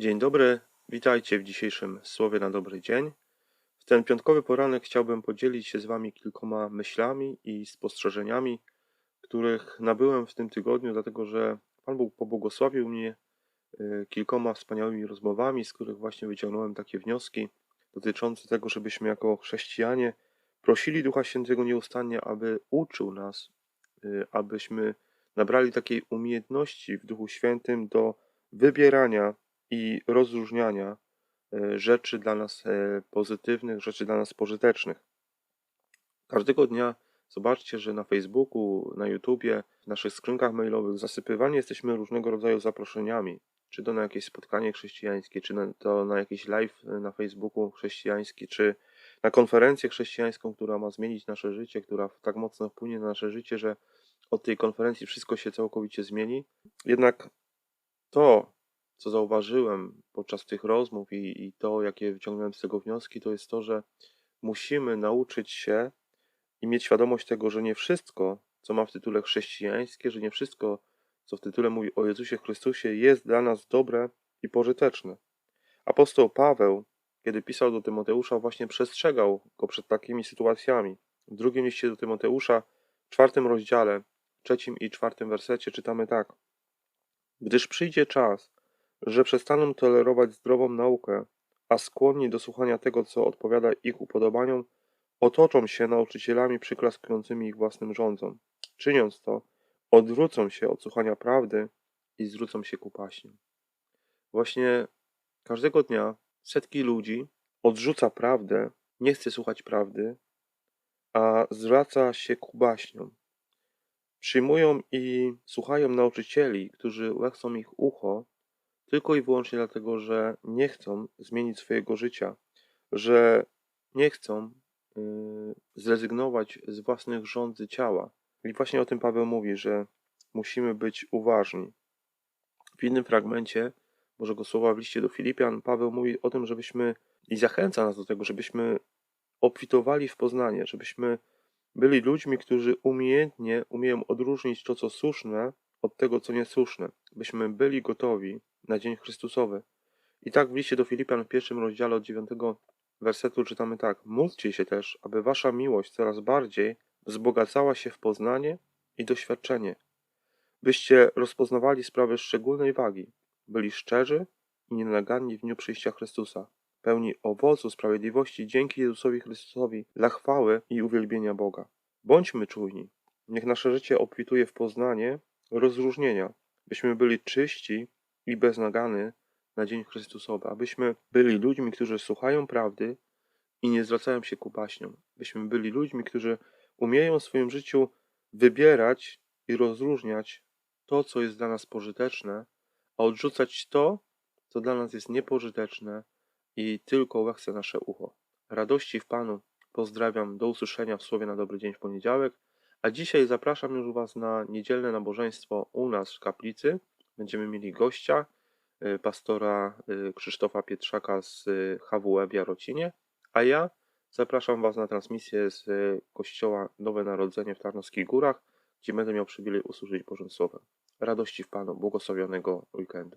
Dzień dobry, witajcie w dzisiejszym Słowie na dobry dzień. W ten piątkowy poranek chciałbym podzielić się z Wami kilkoma myślami i spostrzeżeniami, których nabyłem w tym tygodniu, dlatego że Pan Bóg pobłogosławił mnie y, kilkoma wspaniałymi rozmowami, z których właśnie wyciągnąłem takie wnioski dotyczące tego, żebyśmy jako chrześcijanie prosili Ducha Świętego nieustannie, aby uczył nas, y, abyśmy nabrali takiej umiejętności w Duchu Świętym do wybierania i rozróżniania e, rzeczy dla nas e, pozytywnych, rzeczy dla nas pożytecznych. Każdego dnia zobaczcie, że na Facebooku, na YouTubie, w naszych skrzynkach mailowych zasypywani jesteśmy różnego rodzaju zaproszeniami. Czy to na jakieś spotkanie chrześcijańskie, czy na, to na jakiś live na Facebooku chrześcijański, czy na konferencję chrześcijańską, która ma zmienić nasze życie, która tak mocno wpłynie na nasze życie, że od tej konferencji wszystko się całkowicie zmieni. Jednak to, co zauważyłem podczas tych rozmów i, i to, jakie wyciągnąłem z tego wnioski, to jest to, że musimy nauczyć się i mieć świadomość tego, że nie wszystko, co ma w tytule chrześcijańskie, że nie wszystko, co w tytule mówi o Jezusie Chrystusie, jest dla nas dobre i pożyteczne. Apostoł Paweł, kiedy pisał do Tymoteusza, właśnie przestrzegał go przed takimi sytuacjami. W drugim liście do Tymoteusza, w czwartym rozdziale, trzecim i czwartym wersecie czytamy tak. Gdyż przyjdzie czas, że przestaną tolerować zdrową naukę, a skłonni do słuchania tego, co odpowiada ich upodobaniom, otoczą się nauczycielami przyklaskującymi ich własnym rządzom. Czyniąc to, odwrócą się od słuchania prawdy i zwrócą się ku paśniom. Właśnie każdego dnia setki ludzi odrzuca prawdę, nie chce słuchać prawdy, a zwraca się ku baśniom. Przyjmują i słuchają nauczycieli, którzy łechcą ich ucho, tylko i wyłącznie dlatego, że nie chcą zmienić swojego życia, że nie chcą y, zrezygnować z własnych rządzy ciała. I właśnie o tym Paweł mówi, że musimy być uważni. W innym fragmencie Bożego Słowa w liście do Filipian Paweł mówi o tym, żebyśmy i zachęca nas do tego, żebyśmy obfitowali w poznanie, żebyśmy byli ludźmi, którzy umiejętnie umieją odróżnić to, co słuszne, od tego, co niesłuszne, byśmy byli gotowi na dzień Chrystusowy. I tak w liście do Filipian w pierwszym rozdziale od dziewiątego wersetu czytamy tak: Módlcie się też, aby wasza miłość coraz bardziej wzbogacała się w poznanie i doświadczenie, byście rozpoznawali sprawy szczególnej wagi, byli szczerzy i nienaganni w dniu przyjścia Chrystusa, pełni owocu sprawiedliwości dzięki Jezusowi Chrystusowi dla chwały i uwielbienia Boga. Bądźmy czujni, niech nasze życie obfituje w poznanie rozróżnienia, byśmy byli czyści i bez nagany na dzień Chrystusowy, abyśmy byli ludźmi, którzy słuchają prawdy i nie zwracają się ku baśniom, byśmy byli ludźmi, którzy umieją w swoim życiu wybierać i rozróżniać to, co jest dla nas pożyteczne, a odrzucać to, co dla nas jest niepożyteczne i tylko łechce nasze ucho. Radości w Panu. Pozdrawiam. Do usłyszenia w Słowie na dobry dzień w poniedziałek. A dzisiaj zapraszam już Was na niedzielne nabożeństwo u nas w kaplicy. Będziemy mieli gościa, y, pastora y, Krzysztofa Pietrzaka z y, HWE w Jarocinie, a ja zapraszam Was na transmisję z kościoła Nowe Narodzenie w Tarnowskich Górach, gdzie będę miał przywilej usłużyć Bożym Słowem. Radości w Panu, błogosławionego weekendu.